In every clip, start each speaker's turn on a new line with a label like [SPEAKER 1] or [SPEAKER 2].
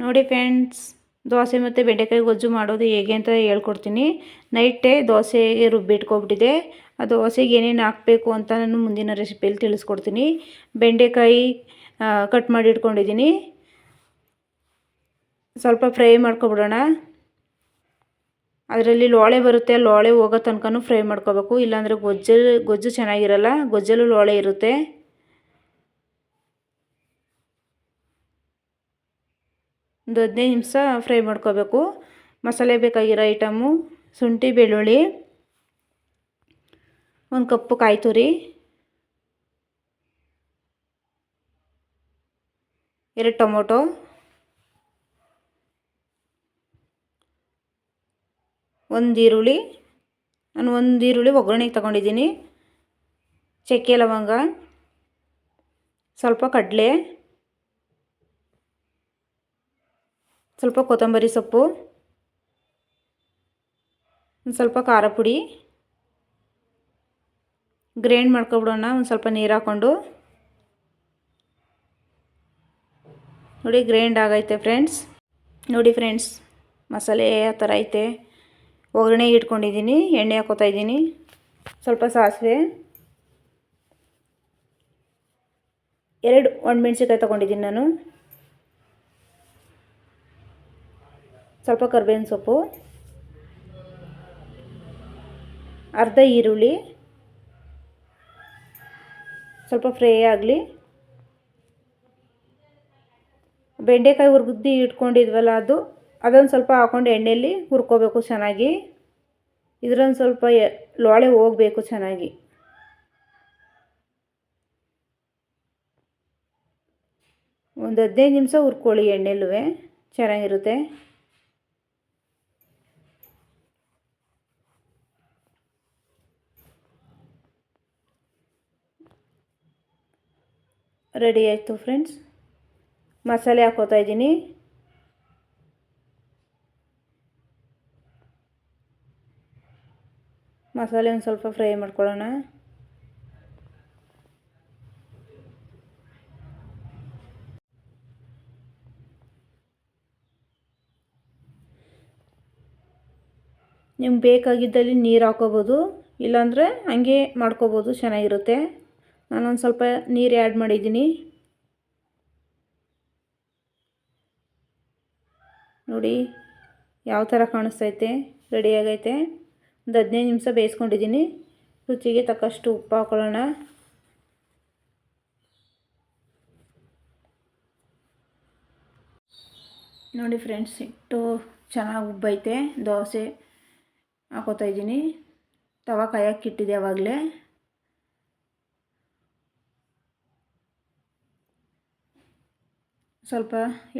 [SPEAKER 1] ನೋಡಿ ಫ್ರೆಂಡ್ಸ್, ದೋಸೆ ಮತ್ತು ಬೆಂಡೆಕಾಯಿ ಗೊಜ್ಜು ಮಾಡೋದು ಹೇಗೆ ಅಂತ ಹೇಳ್ಕೊಡ್ತೀನಿ. ನೈಟೇ ದೋಸೆಗೆ ರುಬ್ಬಿಟ್ಕೊಬಿಟ್ಟಿದೆ. ಆ ದೋಸೆಗೆ ಏನೇನು ಹಾಕಬೇಕು ಅಂತ ನಾನು ಮುಂದಿನ ರೆಸಿಪಿಯಲ್ಲಿ ತಿಳಿಸ್ಕೊಡ್ತೀನಿ. ಬೆಂಡೆಕಾಯಿ ಕಟ್ ಮಾಡಿ ಇಟ್ಕೊಂಡಿದ್ದೀನಿ ಸ್ವಲ್ಪ ಫ್ರೈ ಮಾಡ್ಕೊಬಿಡೋಣ. ಅದರಲ್ಲಿ ಲೋಳೆ ಬರುತ್ತೆ, ಲೋಳೆ ಹೋಗೋ ತನಕನೂ ಫ್ರೈ ಮಾಡ್ಕೋಬೇಕು. ಇಲ್ಲಾಂದರೆ ಗೊಜ್ಜು ಗೊಜ್ಜು ಚೆನ್ನಾಗಿರಲ್ಲ, ಗೊಜ್ಜಲ್ಲೂ ಲೋಳೆ ಇರುತ್ತೆ. ಒಂದು ಹದಿನೈದು ನಿಮಿಷ ಫ್ರೈ ಮಾಡ್ಕೋಬೇಕು. ಮಸಾಲೆ ಬೇಕಾಗಿರೋ ಐಟಮು, ಶುಂಠಿ, ಬೆಳ್ಳುಳ್ಳಿ, ಒಂದು ಕಪ್ಪು ಕಾಯಿ ತುರಿ, ಎರಡು ಟೊಮೊಟೊ, ಒಂದು ಈರುಳ್ಳಿ. ನಾನು ಒಂದು ಈರುಳ್ಳಿ ಒಗ್ಗರಣೆಗೆ ತಗೊಂಡಿದ್ದೀನಿ. ಚಕ್ಕೆ ಲವಂಗ, ಸ್ವಲ್ಪ ಕಡಲೆ ಸ್ವಲ್ಪ ಕೊತ್ತಂಬರಿ ಸೊಪ್ಪು, ಒಂದು ಸ್ವಲ್ಪ ಖಾರ ಪುಡಿ, ಗ್ರೈಂಡ್ ಮಾಡ್ಕೊಬಿಡೋಣ, ಒಂದು ಸ್ವಲ್ಪ ನೀರು ಹಾಕ್ಕೊಂಡು ನೋಡಿ, ಗ್ರೈಂಡ್ ಆಗೈತೆ ಫ್ರೆಂಡ್ಸ್. ನೋಡಿ ಫ್ರೆಂಡ್ಸ್, ಮಸಾಲೆ ಆ ಥರ ಐತೆ. ಒಗ್ಗರಣೆ ಇಟ್ಕೊಂಡಿದ್ದೀನಿ, ಎಣ್ಣೆ ಹಾಕೋತಾ ಇದ್ದೀನಿ. ಸ್ವಲ್ಪ ಸಾಸಿವೆ. ಎರಡು ಒಣಮೆಣ್ಸಿಕಾಯಿ ತೊಗೊಂಡಿದ್ದೀನಿ ನಾನು. ಸ್ವಲ್ಪ ಕರ್ಬೇವಿನ ಸೊಪ್ಪು, ಅರ್ಧ ಈರುಳ್ಳಿ, ಸ್ವಲ್ಪ ಫ್ರೈ ಆಗಲಿ. ಬೆಂಡೆಕಾಯಿ ಹುರ್ಗುದ್ದಿ ಇಟ್ಕೊಂಡಿದ್ವಲ್ಲ ಅದು ಅದೊಂದು ಸ್ವಲ್ಪ ಹಾಕೊಂಡು ಎಣ್ಣೆಯಲ್ಲಿ ಹುರ್ಕೋಬೇಕು ಚೆನ್ನಾಗಿ. ಇದ್ರೊಂದು ಸ್ವಲ್ಪ ಲೋಳೆ ಹೋಗಬೇಕು ಚೆನ್ನಾಗಿ. ಒಂದು ಹದಿನೈದು ನಿಮಿಷ ಹುರ್ಕೊಳ್ಳಿ ಎಣ್ಣೆಲ್ಲೂ ಚೆನ್ನಾಗಿರುತ್ತೆ. ರೆಡಿ ಆಯಿತು ಫ್ರೆಂಡ್ಸ್. ಮಸಾಲೆ ಹಾಕೋತಾ ಇದ್ದೀನಿ. ಮಸಾಲೆ ಒಂದು ಸ್ವಲ್ಪ ಫ್ರೈ ಮಾಡ್ಕೊಳ್ಳೋಣ. ನಿಮ್ಗೆ ಬೇಕಾಗಿದ್ದಲ್ಲಿ ನೀರು ಹಾಕೋಬೋದು, ಇಲ್ಲಾಂದರೆ ಹಂಗೆ ಮಾಡ್ಕೋಬೋದು, ಚೆನ್ನಾಗಿರುತ್ತೆ. ನಾನೊಂದು ಸ್ವಲ್ಪ ನೀರು ಆ್ಯಡ್ ಮಾಡಿದ್ದೀನಿ. ನೋಡಿ, ಯಾವ ಥರ ಕಾಣಿಸ್ತೈತೆ? ರೆಡಿಯಾಗೈತೆ ಒಂದು ಹದಿನೈದು ನಿಮಿಷ ಬೇಯಿಸ್ಕೊಂಡಿದ್ದೀನಿ. ರುಚಿಗೆ ತಕ್ಕಷ್ಟು ಉಪ್ಪು ಹಾಕೊಳ್ಳೋಣ. ನೋಡಿ ಫ್ರೆಂಡ್ಸ್ ಇಟ್ಟು ಚೆನ್ನಾಗಿ ಉಬ್ಬೈತೆ. ದೋಸೆ ಹಾಕೋತಾ ಇದ್ದೀನಿ. ತವ ಕಾಯಕ್ಕೆ ಯಾವಾಗಲೇ ಸ್ವಲ್ಪ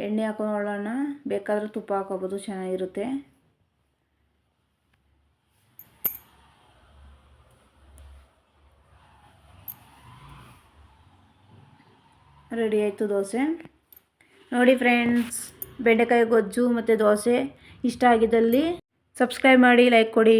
[SPEAKER 1] ಎಣ್ಣೆ ಹಾಕೊಳ್ಳೋಣ ಬೇಕಾದರೆ ತುಪ್ಪ ಹಾಕೋಬೋದು ಚೆನ್ನಾಗಿರುತ್ತೆ. ರೆಡಿ ಆಯಿತು ದೋಸೆ. ನೋಡಿ ಫ್ರೆಂಡ್ಸ್, ಬೆಂಡೆಕಾಯಿ ಗೊಜ್ಜು ಮತ್ತು ದೋಸೆ ಇಷ್ಟ ಆಗಿದ್ದಲ್ಲಿ ಸಬ್ಸ್ಕ್ರೈಬ್ ಮಾಡಿ, ಲೈಕ್ ಕೊಡಿ.